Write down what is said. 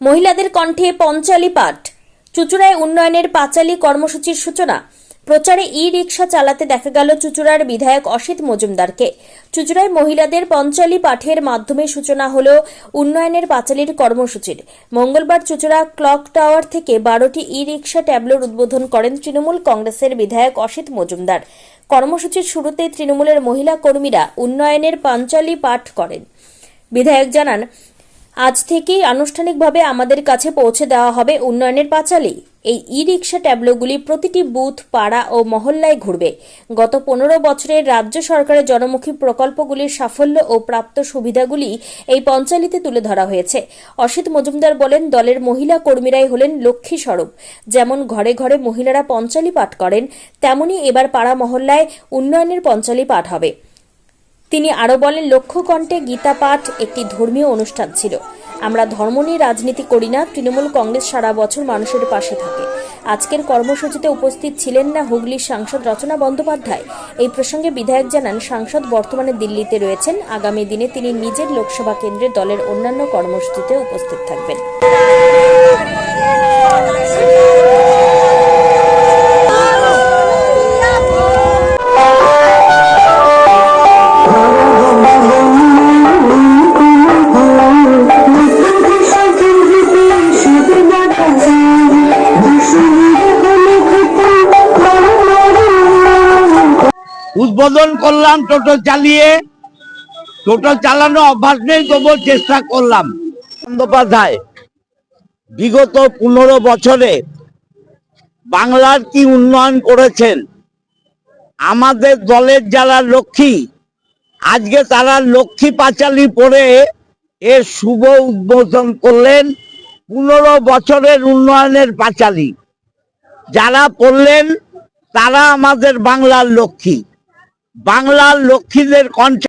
মহিলাদের কণ্ঠে পঞ্চালি পাঠ। চুচুড়ায় উন্নয়নের পাঁচালী কর্মসূচির সূচনা। প্রচারে ই রিক্সা চালাতে দেখা গেল চুচুড়ার বিধায়ক অসিত মজুমদারকে। চুচুড়ায় মহিলাদের পঞ্চালি পাঠের মাধ্যমে সূচনা হল উন্নয়নের পাঁচালীর কর্মসূচির। মঙ্গলবার চুচুড়া ক্লক টাওয়ার থেকে বারোটি ই রিক্সা ট্যাবলোর উদ্বোধন করেন তৃণমূল কংগ্রেসের বিধায়ক অসিত মজুমদার। কর্মসূচির শুরুতে তৃণমূলের মহিলা কর্মীরা উন্নয়নের পাঞ্চালি পাঠ করেন। বিধায়ক জানান আজ থেকেই আনুষ্ঠানিকভাবে আমাদের কাছে পৌঁছে দেওয়া হবে উন্নয়নের পাঁচালী। এই ই রিক্সা ট্যাবলোগুলি প্রতিটি বুথ, পাড়া ও মহল্লায় ঘুরবে। গত পনেরো বছরের রাজ্য সরকারের জনমুখী প্রকল্পগুলির সাফল্য ও প্রাপ্ত সুবিধাগুলি এই পঞ্চালিতে তুলে ধরা হয়েছে। অসিত মজুমদার বলেন, দলের মহিলা কর্মীরাই হলেন লক্ষ্মী স্বরূপ। যেমন ঘরে ঘরে মহিলারা পঞ্চালি পাঠ করেন, তেমনি এবার পাড়া মহল্লায় উন্নয়নের পঞ্চালি পাঠ হবে। তিনি আরও বলেন, লক্ষ্যকণ্ঠে গীতা পাঠ একটি ধর্মীয় অনুষ্ঠান ছিল। আমরা ধর্ম নিয়ে রাজনীতি করি না, তৃণমূল কংগ্রেস সারা বছর মানুষের পাশে থাকে। আজকের কর্মসূচিতে উপস্থিত ছিলেন না হুগলির সাংসদ রচনা বন্দ্যোপাধ্যায়। এই প্রসঙ্গে বিধায়ক জানান, সাংসদ বর্তমানে দিল্লিতে রয়েছেন। আগামী দিনে তিনি নিজের লোকসভা কেন্দ্রে দলের অন্যান্য কর্মসূচিতে উপস্থিত থাকবেন। উদ্বোধন করলাম, টোটো চালিয়ে। টোটো চালানো অভ্যাস নেই, তবুও চেষ্টা করলাম। বন্দ্যোপাধ্যায়, বিগত পনেরো বছরে বাংলার কি উন্নয়ন করেছেন? আমাদের দলের যারা লক্ষ্মী, আজকে তারা লক্ষ্মী পাঁচালি পরে এর শুভ উদ্বোধন করলেন পনেরো বছরের উন্নয়নের পাঁচালি। যারা পড়লেন, তারা আমাদের বাংলার লক্ষ্মী। বাংলার লক্ষ্মীদের কণ্ঠে